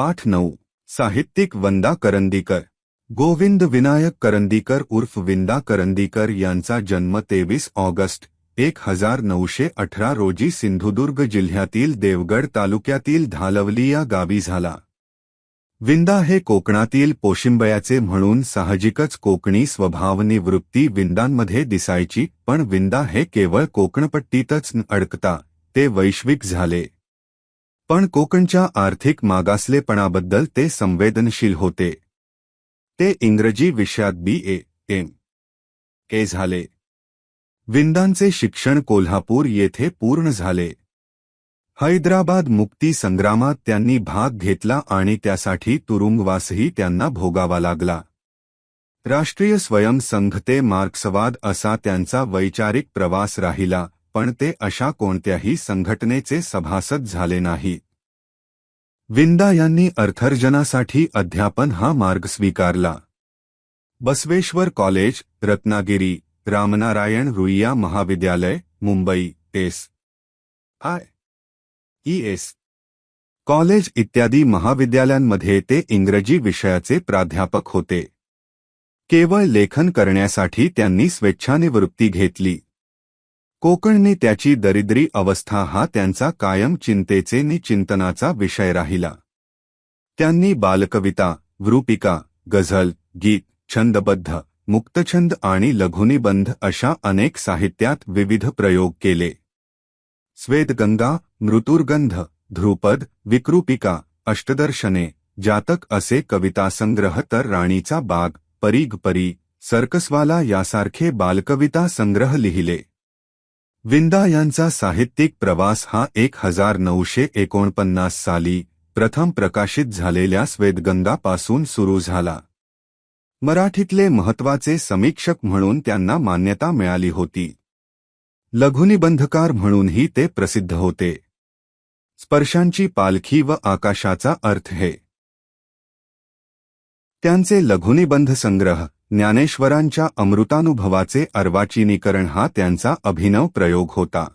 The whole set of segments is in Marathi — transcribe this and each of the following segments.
पाठ नौ, साहित्यिक वंदा करंदीकर, गोविंद विनायक करंदीकर उर्फ़ विंदा करंदीकर यांचा जन्म तेवीस ऑगस्ट, एक हज़ार नऊशे अठरा रोजी सिंधुदुर्ग जिल्ह्यातील देवगड तालुक्यातील धालवली या गावी झाला. विंदा हे कोकणातील पोशिंबयाचे म्हणून साहजिकच कोकणी स्वभावनी वृत्ती विंदांमध्ये दिसायची, पण विंदा हे केवळ कोकणपट्टीतच अडकता, ते वैश्विक झाले. पण कोकणच्या आर्थिक मागासलेपणाबद्दल ते संवेदनशील होते. ते इंग्रजी विषयात बी. ए. एम. ए झाले. विंदांचे शिक्षण कोल्हापूर येथे पूर्ण झाले. हैदराबाद मुक्ती संग्रामात त्यांनी भाग घेतला आणि त्यासाठी तुरुंगवासही त्यांना भोगावा लागला. राष्ट्रीय स्वयंसंघ ते मार्क्सवाद असा त्यांचा वैचारिक प्रवास राहिला पण ते अशा कोणत्याही संघटनेचे सभासद झाले नाहीत. विंदा यांनी अर्थर्जनासाठी अध्यापन हा मार्ग स्वीकारला. बसवेश्वर कॉलेज, रत्नागिरी, रामनारायण रुईया महाविद्यालय, Mumbai, S. I. E. S. College इत्यादी महाविद्यालयांमध्ये ते इंग्रजी विषयाचे प्राध्यापक होते. केवळ लेखन करण्यासाठी त्यांनी स्वेच्छानिवृत्ती घेतली. कोकणने त्याची दरिद्री अवस्था हा त्यांचा कायम चिंतेचे नि चिंतनाचा विषय राहिला. त्यांनी बालकविता वृपिका गझल गीत छंदबद्ध मुक्तछंद आणि लघुनिबंध अशा अनेक साहित्यात विविध प्रयोग केले. स्वेदगंगा मृतुर्गंध ध्रुपद विकृपिका अष्टदर्शने जातक असे कवितासंग्रह तर राणीचा बाग परीग परी सर्कसवाला यासारखे बालकविता संग्रह लिहिले. विंदा यांचा साहित्यिक प्रवास हा एक हजार नऊशे एकोणपन्नास साली प्रथम प्रकाशित झालेल्या स्वेदगंगापासून सुरू झाला. मराठीतले महत्त्वाचे समीक्षक म्हणून त्यांना मान्यता मिळाली होती. लघुनिबंधकार म्हणूनही ते प्रसिद्ध होते. स्पर्शांची पालखी व आकाशाचा अर्थ हे. त्यांचे लघुनिबंध संग्रह ज्ञानेश्वरांच्या अमृतानुभवाचे अर्वाचीनीकरण हा त्यांचा अभिनव प्रयोग होता.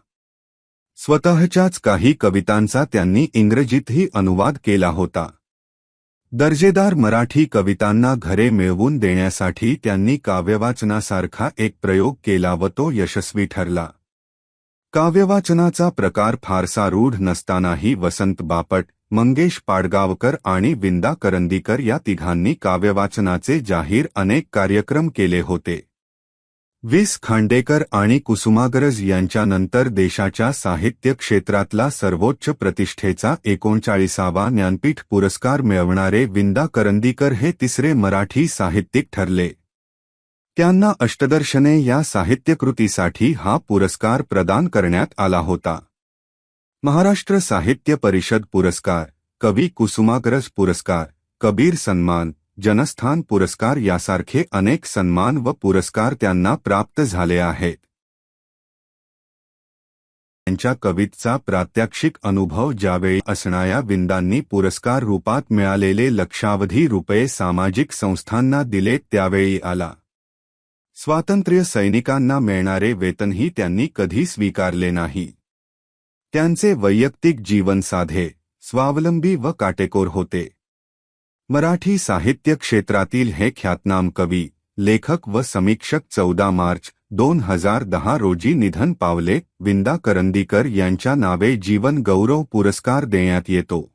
स्वतःच्याच काही कवितांचा त्यांनी इंग्रजीतही अनुवाद केला होता. दर्जेदार मराठी कवितांना घरे मिळवून देण्यासाठी त्यांनी काव्यवाचनासारखा एक प्रयोग केला व तो यशस्वी ठरला. काव्यवाचनाचा प्रकार फारसा रूढ नसतानाही वसंत बापट मंगेश पाडगावकर आणि विंदा करंदीकर या तिघांनी काव्यवाचनाचे जाहीर अनेक कार्यक्रम केले होते. विस खांडेकर आणि कुसुमाग्रज यांच्यानंतर देशाच्या साहित्य क्षेत्रातला सर्वोच्च प्रतिष्ठेचा एकोणचाळीसावा ज्ञानपीठ पुरस्कार मिळवणारे विंदा करंदीकर हे तिसरे मराठी साहित्यिक ठरले. त्यांना अष्टदर्शने या साहित्यकृतीसाठी हा पुरस्कार प्रदान करण्यात आला होता. महाराष्ट्र साहित्य परिषद पुरस्कार, कवी कुसुमाग्रज पुरस्कार, कबीर सन्मान, जनस्थान पुरस्कार यासारखे अनेक सन्मान व पुरस्कार प्राप्त झाले आहेत. प्रात्यक्षिक अनुभव असणाऱ्या विंदांनी पुरस्कार रूपात मिळालेले लक्षावधी रुपये सामाजिक संस्थांना दिले त्यावेळी आला. स्वातंत्र्य सैनिकांना मिळणारे वेतनही त्यांनी कधी स्वीकारले नाही. त्यांचे वैयक्तिक जीवन साधे, स्वावलंबी व काटेकोर होते. मराठी साहित्य क्षेत्रातील हे ख्यातनाम कवी, लेखक व समीक्षक चौदा मार्च, दोन हज़ार दहा रोजी निधन पावले, विंदा करंदीकर यांच्या नावे जीवन गौरव पुरस्कार देण्यात येतो.